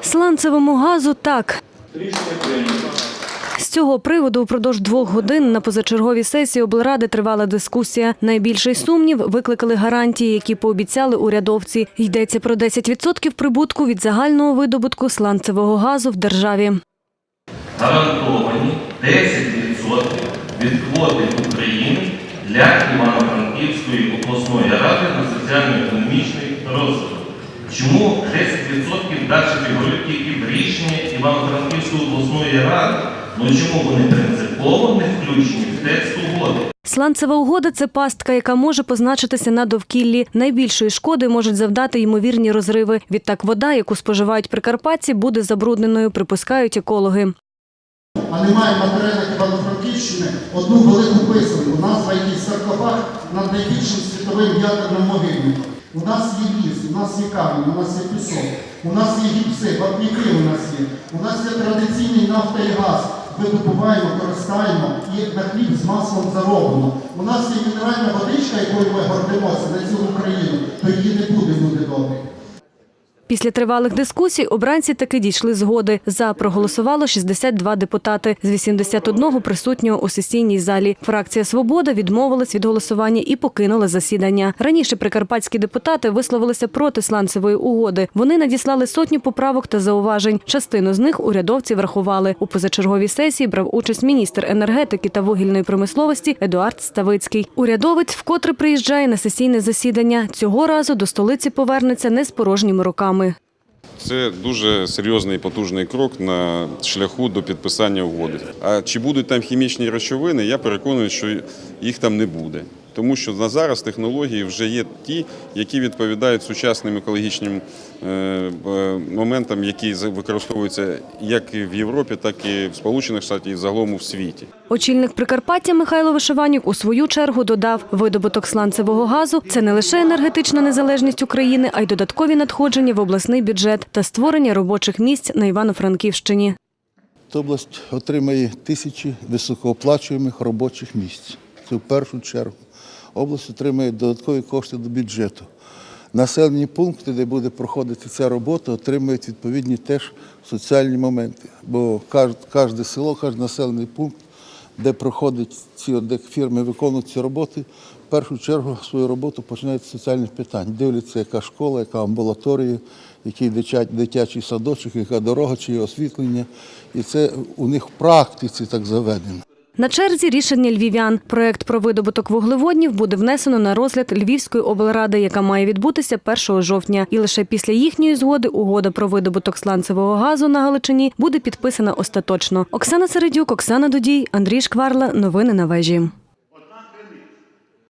Сланцевому газу так. З цього приводу упродовж двох годин на позачерговій сесії облради тривала дискусія. Найбільший сумнів викликали гарантії, які пообіцяли урядовці. Йдеться про 10% прибутку від загального видобутку сланцевого газу в державі. гарантовані 10% від квоти України для Івано-Франківської обласної ради на соціально-економічний розвиток. Чому 10% далі фігурують тільки в рішенні Івано-Франківської обласної ради? Ну чому вони принципово не включені в текст угоди? Сланцева угода це пастка, яка може позначитися на довкіллі. Найбільшої шкоди можуть завдати ймовірні розриви. Відтак вода, яку споживають прикарпатці, буде забрудненою, припускають екологи. а немає матеріалів Івано-Франківщини одну велику писанку, назва який саркофаг над найбільшим світовим ядерним могильником. У нас є ліс, у нас є камінь, у нас є пісок, у нас є гіпси, вапніки у нас є, у нас є традиційний нафта і газ. Видобуваємо, користаємо і на хліб з маслом зароблено. У нас є мінеральна водичка, якою ми гордимося на цілу країну, то її не буде, люди добрі. Після тривалих дискусій обранці таки дійшли згоди. За проголосувало 62 депутати з 81 присутнього у сесійній залі. Фракція Свобода відмовилась від голосування і покинула засідання. Раніше прикарпатські депутати висловилися проти сланцевої угоди. Вони надіслали сотню поправок та зауважень. Частину з них урядовці врахували. У позачерговій сесії брав участь міністр енергетики та вугільної промисловості Едуард Ставицький. Урядовець вкотре приїжджає на сесійне засідання. Цього разу до столиці повернеться не з порожніми руками. Це дуже серйозний і потужний крок на шляху до підписання угоди. А чи будуть там хімічні речовини, я переконаний, що їх там не буде. Тому що на зараз технології вже є ті, які відповідають сучасним екологічним е, моментам, які використовуються як в Європі, так і в Сполучених Штатах, і загалом у світі. Очільник Прикарпаття Михайло Вишиванюк у свою чергу додав, видобуток сланцевого газу це не лише енергетична незалежність України, а й додаткові надходження в обласний бюджет та створення робочих місць на Івано-Франківщині. Область отримає тисячі високооплачуємих робочих місць. Це в першу чергу. Область отримає додаткові кошти до бюджету. Населені пункти, де буде проходити ця робота, отримують відповідні теж соціальні моменти. Бо кожне село, кожен населений пункт, де проходять ці де фірми виконують ці роботи, в першу чергу свою роботу починають з соціальних питань. Дивляться, яка школа, яка амбулаторія, який дитячий садочок, яка дорога, чи освітлення. І це у них в практиці так заведено. На черзі рішення львів'ян. Проект про видобуток вуглеводнів буде внесено на розгляд Львівської облради, яка має відбутися 1 жовтня. І лише після їхньої згоди угода про видобуток сланцевого газу на Галичині буде підписана остаточно. Оксана Середюк, Оксана Дудій, Андрій Шкварла. Новини на вежі.